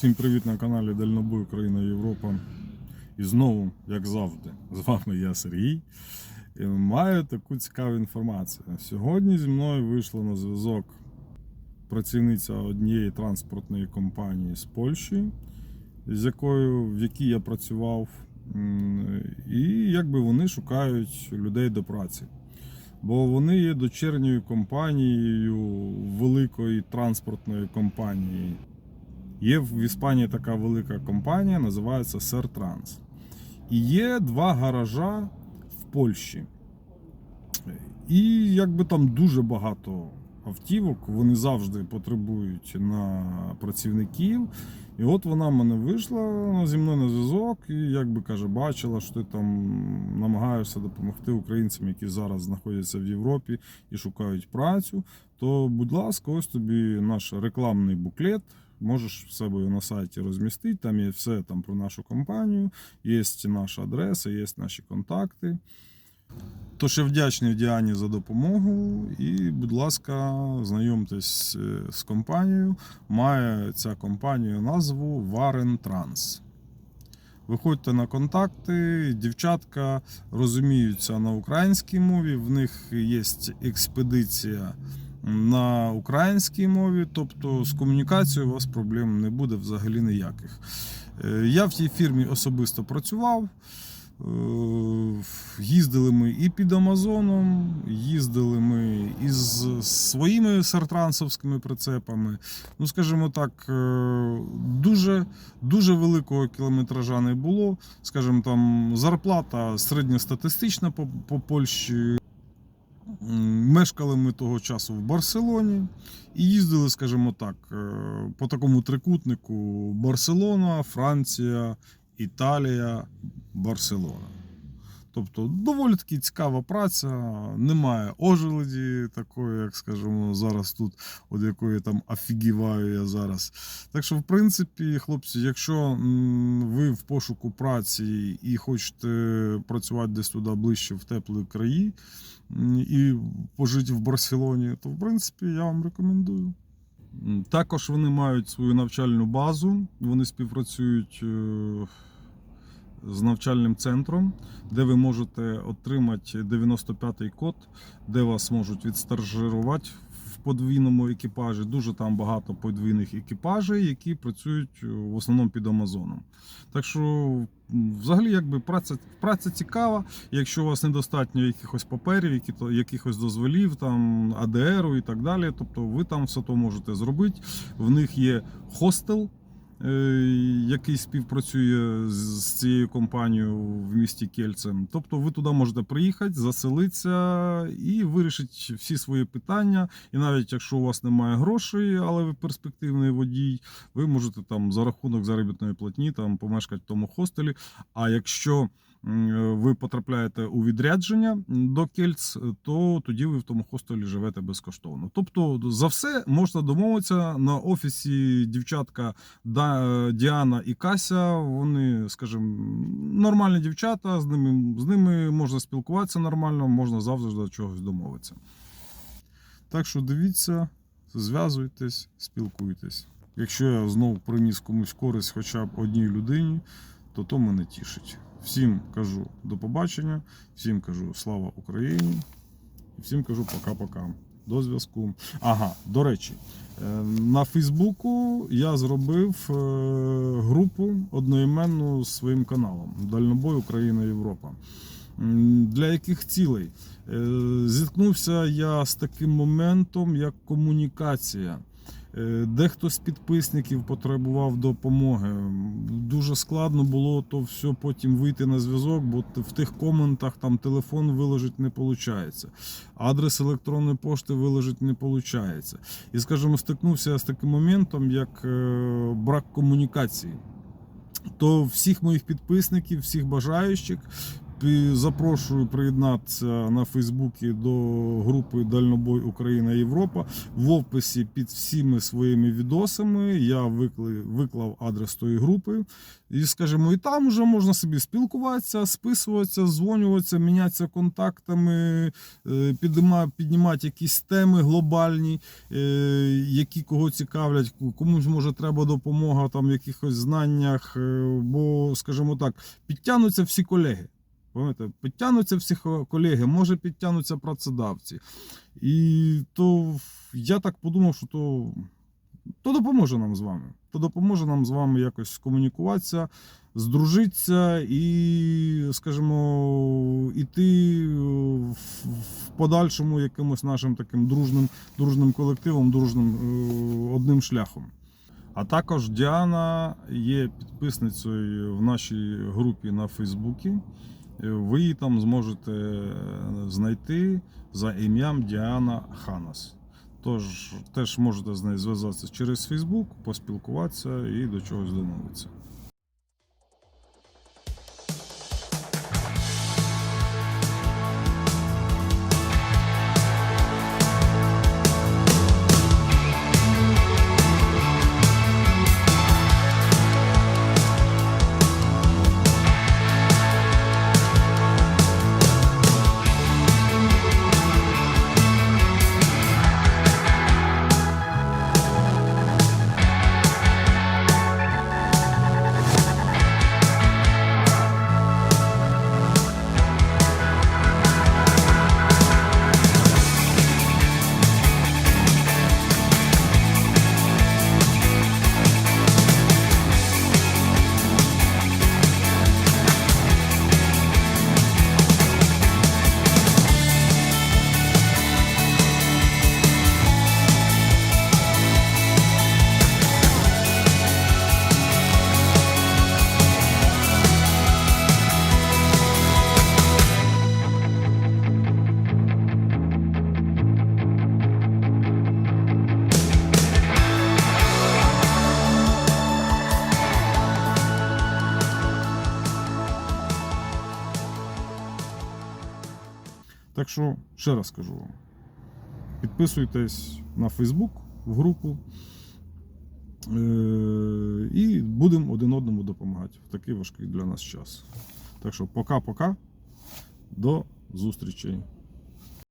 Всім привіт на каналі Дальнобой Україна Європа. І знову, як завжди, з вами я Сергій. І маю таку цікаву інформацію. Сьогодні зі мною вийшла на зв'язок працівниця однієї транспортної компанії з Польщі, з якою, в якій я працював. І якби вони шукають людей до праці. Бо вони є дочерньою компанією великої транспортної компанії Є в Іспанії така велика компанія, називається Сертранс. І є два гаража в Польщі. І якби там дуже багато автівок, вони завжди потребують на працівників. І от вона мене вийшла зі мною на зв'язок і якби каже, бачила, що ти там намагаєшся допомогти українцям, які зараз знаходяться в Європі і шукають працю. То, будь ласка, ось тобі наш рекламний буклет. Можеш в себе на сайті розмістити. Там є все там про нашу компанію, є наша адреса, є наші контакти. Тож я вдячний Діані за допомогу. І, будь ласка, знайомтесь е, з компанією. Має ця компанія назву Варен Транс. Виходьте на контакти, дівчатка розуміються на українській мові, в них є експедиція на українській мові, тобто з комунікацією у вас проблем не буде взагалі ніяких. Е, Я в тій фірмі особисто працював. Е, Їздили ми і під Амазоном, їздили ми із своїми сартрансовськими прицепами. Ну, скажімо так, е, дуже, дуже великого кілометража не було. Скажімо, там зарплата середньостатистична по, по Польщі. Мешкали ми того часу в Барселоні і їздили, скажімо так, е, по такому трикутнику Барселона, Франція, Італія, Барселона. Тобто доволі таки цікава праця, немає ожеледі такої, як скажімо, зараз тут, от якої там офігіваю я зараз. Так що, в принципі, хлопці, якщо ви в пошуку праці і хочете працювати десь туди ближче в теплі краї і пожити в Барселоні, то в принципі я вам рекомендую. Також вони мають свою навчальну базу, вони співпрацюють. З навчальним центром, де ви можете отримати 95-й код, де вас можуть відстажирувати в подвійному екіпажі. Дуже там багато подвійних екіпажів, які працюють е, в основному під Амазоном. Так що, взагалі, якби праця, праця цікава. Якщо у вас недостатньо якихось паперів, які якихось дозволів, там АДРу і так далі, тобто ви там все то можете зробити. В них є хостел який співпрацює з цією компанією в місті Кельцем. Тобто ви туди можете приїхати, заселитися і вирішити всі свої питання. І навіть якщо у вас немає грошей, але ви перспективний водій, ви можете там за рахунок заробітної платні там помешкати в тому хостелі. А якщо ви потрапляєте у відрядження до Кельц, то тоді ви в тому хостелі живете безкоштовно. Тобто за все можна домовитися на офісі дівчатка Діана і Кася. Вони, скажімо, нормальні дівчата, з ними, з ними можна спілкуватися нормально, можна завжди до чогось домовитися. Так що дивіться, зв'язуйтесь, спілкуйтесь. Якщо я знову приніс комусь користь хоча б одній людині, то то мене тішить. Всім кажу до побачення, всім кажу слава Україні, і всім кажу пока-пока. До зв'язку. Ага, до речі, е, на Фейсбуку я зробив е, групу одноіменну з своїм каналом Дальнобой Україна Європа. Для яких цілей? Е, Зіткнувся я з таким моментом, як комунікація. Е, Дехто з підписників потребував допомоги. Дуже складно було то все потім вийти на зв'язок, бо в тих коментах там телефон виложити не виходить. Адрес електронної пошти виложити не виходить. І, скажімо, стикнувся з таким моментом, як е, брак комунікації. То всіх моїх підписників, всіх бажаючих запрошую приєднатися на Фейсбуці до групи Дальнобой Україна Європа. В описі під всіми своїми відосами я виклав адрес тої групи. І, скажімо, і там вже можна собі спілкуватися, списуватися, дзвонюватися, мінятися контактами, е, піднімати якісь теми глобальні, е, які кого цікавлять, комусь може треба допомога там в якихось знаннях, е, бо, скажімо так, підтягнуться всі колеги. Пам'ятаєте, підтягнуться всі колеги, може підтягнуться працедавці. І то я так подумав, що то, то допоможе нам з вами. То допоможе нам з вами якось комунікуватися, здружитися і, скажімо, іти в, в подальшому якимось нашим таким дружним, дружним колективом, дружним е, одним шляхом. А також Діана є підписницею в нашій групі на Фейсбуці. Е, Ви там зможете е, знайти за ім'ям Діана Ханас. Тож теж можете з нею зв'язатися через Фейсбук, поспілкуватися і до чогось домовитися. Що, ще раз кажу вам: підписуйтесь на Фейсбук в групу. Е, І будемо один одному допомагати в такий важкий для нас час. Так що, пока-пока. До зустрічей.